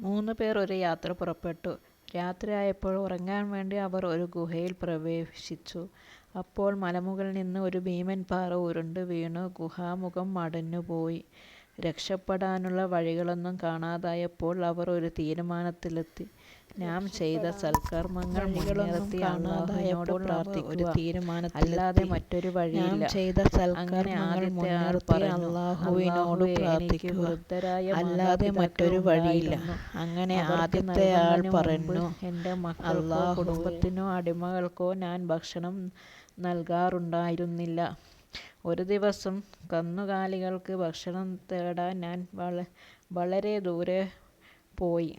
മൂന്ന് പേർ ഒരു യാത്ര പുറപ്പെട്ടു. രാത്രിയായപ്പോൾ ഉറങ്ങാൻ വേണ്ടി അവർ ഒരു ഗുഹയിൽ പ്രവേശിച്ചു. അപ്പോൾ മലമുകളിൽ നിന്ന് ഒരു ഭീമൻ പാറ ഉരുണ്ടു വീണു ഗുഹാമുഖം അടഞ്ഞുപോയി. രക്ഷപ്പെടാനുള്ള വഴികളൊന്നും കാണാതായപ്പോൾ അവർ ഒരു തീരുമാനത്തിലെത്തി. നാം ചെയ്ത സൽക്കർമ്മങ്ങൾ മുൻനിർത്തി അല്ലാഹുവിനോട് പ്രാർത്ഥിക്കുക. അല്ലാതെ മറ്റൊരു വഴിയില്ല. അങ്ങനെ ആദ്യത്തെ ആൾ പറഞ്ഞു, അല്ലാഹുവേ എനിക്ക് വൃദ്ധരായ മാതാപിതാക്കളുണ്ടായിരുന്നു. അവർക്ക് നൽകുന്നതിനു പറഞ്ഞു എന്റെ മക്കൾക്കോ കുടുംബത്തിനോ അടിമകൾക്കോ ഞാൻ ഭക്ഷണം നൽകാറുണ്ടായിരുന്നില്ല. ഒരു ദിവസം കന്നുകാലികൾക്ക് ഭക്ഷണം തേടാൻ ഞാൻ വളരെ ദൂരെ പോയി.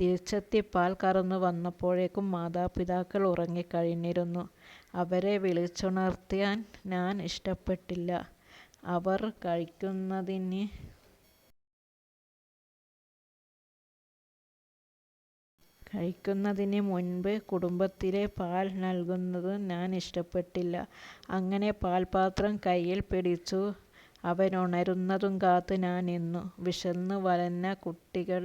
തിരിച്ചെത്തി പാൽ കറന്നു വന്നപ്പോഴേക്കും മാതാപിതാക്കൾ ഉറങ്ങിക്കഴിഞ്ഞിരുന്നു. അവരെ വിളിച്ചുണർത്താൻ ഞാൻ ഇഷ്ടപ്പെട്ടില്ല. അവർ കഴിക്കുന്നതിന് മുൻപ് കുടുംബത്തിലെ പാൽ നൽകുന്നത് ഞാൻ ഇഷ്ടപ്പെട്ടില്ല. അങ്ങനെ പാൽപാത്രം കയ്യിൽ പിടിച്ചു അവനുണരുന്നതും കാത്ത് ഞാൻ നിന്നു. വിശന്നു വലഞ്ഞ കുട്ടികൾ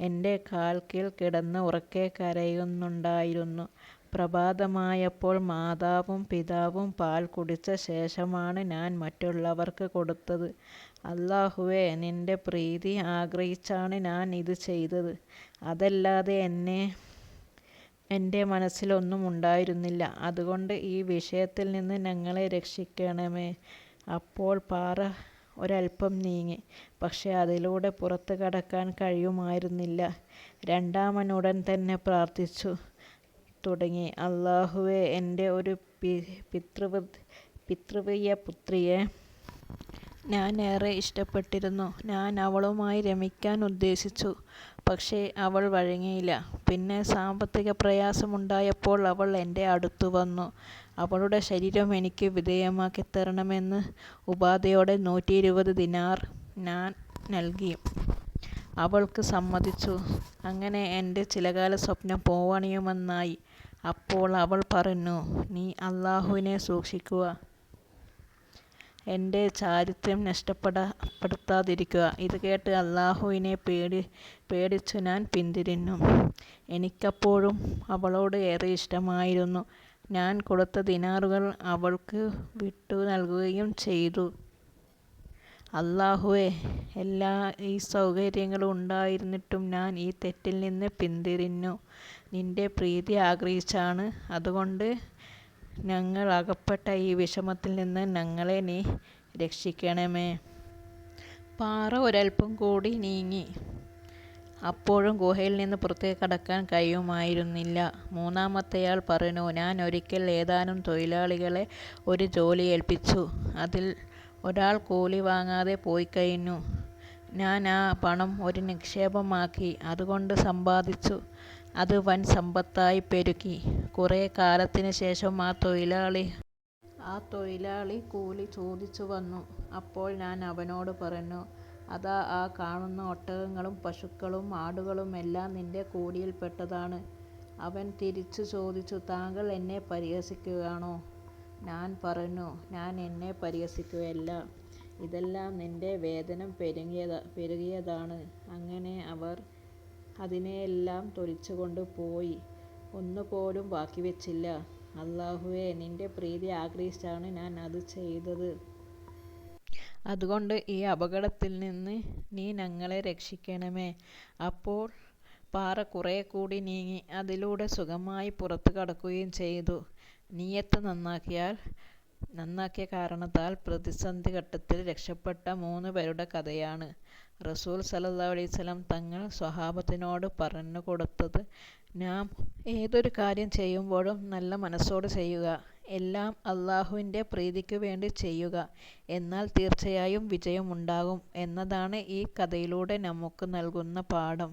എന്റെ കാൽക്കൽ കിടന്ന് ഉറക്കെ കരയുന്നുണ്ടായിരുന്നു. പ്രഭാതമായപ്പോൾ മാതാവും പിതാവും പാൽ കുടിച്ച ശേഷമാണ് ഞാൻ മറ്റുള്ളവർക്ക് കൊടുത്തത്. അല്ലാഹുവേ, നിന്റെ പ്രീതി ആഗ്രഹിച്ചാണ് ഞാൻ ഇത് ചെയ്തത്. അതല്ലാതെ എന്റെ മനസ്സിൽ ഒന്നും ഉണ്ടായിരുന്നില്ല. അതുകൊണ്ട് ഈ വിഷയത്തിൽ നിന്ന് ഞങ്ങളെ രക്ഷിക്കണമേ. അപ്പോൾ പാറ ഒരൽപ്പം നീങ്ങി. പക്ഷേ അതിലൂടെ പുറത്തു കടക്കാൻ കഴിയുമായിരുന്നില്ല. രണ്ടാമനുടൻ തന്നെ പ്രാർത്ഥിച്ചു തുടങ്ങി, അല്ലാഹുവേ, എന്റെ ഒരു പി പിതൃവ പിതൃവ്യ പുത്രിയെ ഞാൻ ഏറെ ഇഷ്ടപ്പെട്ടിരുന്നു. ഞാൻ അവളുമായി രമിക്കാൻ ഉദ്ദേശിച്ചു. പക്ഷേ അവൾ വഴങ്ങിയില്ല. പിന്നെ സാമ്പത്തിക പ്രയാസമുണ്ടായപ്പോൾ അവൾ എന്റെ അടുത്തു വന്നു. അവളുടെ ശരീരം എനിക്ക് വിധേയമാക്കി തരണമെന്ന് ഉപാധിയോടെ നൂറ്റി ഇരുപത് ദിനാർ ഞാൻ നൽകി. അവൾക്ക് സമ്മതിച്ചു. അങ്ങനെ എന്റെ ചിലകാല സ്വപ്നം പൂവണിയുമെന്നായി. അപ്പോൾ അവൾ പറഞ്ഞു, നീ അല്ലാഹുവിനെ സൂക്ഷിക്കുക. എന്റെ ചാരിത്രം നഷ്ടപ്പെടുത്താതിരിക്കുക. ഇത് കേട്ട് അല്ലാഹുവിനെ പേടിച്ചു ഞാൻ പിന്തിരിഞ്ഞു. എനിക്കപ്പോഴും അവളോട് ഏറെ ഇഷ്ടമായിരുന്നു. ഞാൻ കൊടുത്ത ദിനാറുകൾ അവൾക്ക് വിട്ടു നൽകുകയും ചെയ്തു. അല്ലാഹുവേ, എല്ലാ ഈ സൗകര്യങ്ങളും ഉണ്ടായിരുന്നിട്ടും ഞാൻ ഈ തെറ്റിൽ നിന്ന് പിന്തിരിഞ്ഞു നിന്റെ പ്രീതി ആഗ്രഹിച്ചാണ്. അതുകൊണ്ട് ഞങ്ങൾ അകപ്പെട്ട ഈ വിഷമത്തിൽ നിന്ന് ഞങ്ങളെ നീ രക്ഷിക്കണമേ. പാറ ഒരൽപ്പം കൂടി നീങ്ങി. അപ്പോഴും ഗുഹയിൽ നിന്ന് പുറത്തേക്ക് കടക്കാൻ കഴിയുമായിരുന്നില്ല. മൂന്നാമത്തെയാൾ പറഞ്ഞു, ഞാൻ ഒരിക്കൽ ഏതാനും തൊഴിലാളികളെ ഒരു ജോലി ഏൽപ്പിച്ചു. അതിൽ ഒരാൾ കൂലി വാങ്ങാതെ പോയിക്കഴിഞ്ഞു. ഞാൻ ആ പണം ഒരു നിക്ഷേപമാക്കി അതുകൊണ്ട് സമ്പാദിച്ചു. അത് വൻ സമ്പത്തായി പെരുകി. കുറേ കാലത്തിന് ശേഷം ആ തൊഴിലാളി ആ തൊഴിലാളി കൂലി ചോദിച്ചു വന്നു. അപ്പോൾ ഞാൻ അവനോട് പറഞ്ഞു, അതാ ആ കാണുന്ന ഒട്ടകങ്ങളും പശുക്കളും ആടുകളുമെല്ലാം നിന്റെ കൂലിയിൽപ്പെട്ടതാണ്. അവൻ തിരിച്ചു ചോദിച്ചു, താങ്കൾ എന്നെ പരിഹസിക്കുകയാണോ? ഞാൻ പറഞ്ഞു, ഞാൻ എന്നെ പരിഹസിക്കുകയല്ല. ഇതെല്ലാം നിന്റെ വേതനം പെരുകിയതാണ്. അങ്ങനെ അവർ അതിനെയെല്ലാം തൊലിച്ചുകൊണ്ട് പോയി. ഒന്നുപോലും ബാക്കിവെച്ചില്ല. അള്ളാഹുവെ നിന്റെ പ്രീതി ആഗ്രഹിച്ചാണ് ഞാൻ അത് ചെയ്തത്. അതുകൊണ്ട് ഈ അപകടത്തിൽ നിന്ന് നീ ഞങ്ങളെ രക്ഷിക്കണമേ. അപ്പോൾ പാറ കുറേക്കൂടി നീങ്ങി. അതിലൂടെ സുഖമായി പുറത്തു കടക്കുകയും ചെയ്തു. നീയത്ത് നന്നാക്കിയാൽ നന്നാക്കിയ കാരണത്താൽ പ്രതിസന്ധി ഘട്ടത്തിൽ രക്ഷപ്പെട്ട മൂന്ന് പേരുടെ കഥയാണ് റസൂൽ അലൈഹി തങ്ങൾ സ്വഹാബത്തിനോട് പറഞ്ഞു കൊടുത്തത് നാം ഏതൊരു കാര്യം ചെയ്യുമ്പോഴും നല്ല മനസ്സോട് ചെയ്യുക. എല്ലാം അള്ളാഹുവിന്റെ പ്രീതിക്ക് വേണ്ടി ചെയ്യുക. എന്നാൽ തീർച്ചയായും വിജയമുണ്ടാകും എന്നതാണ് ഈ കഥയിലൂടെ നമുക്ക് നൽകുന്ന പാഠം.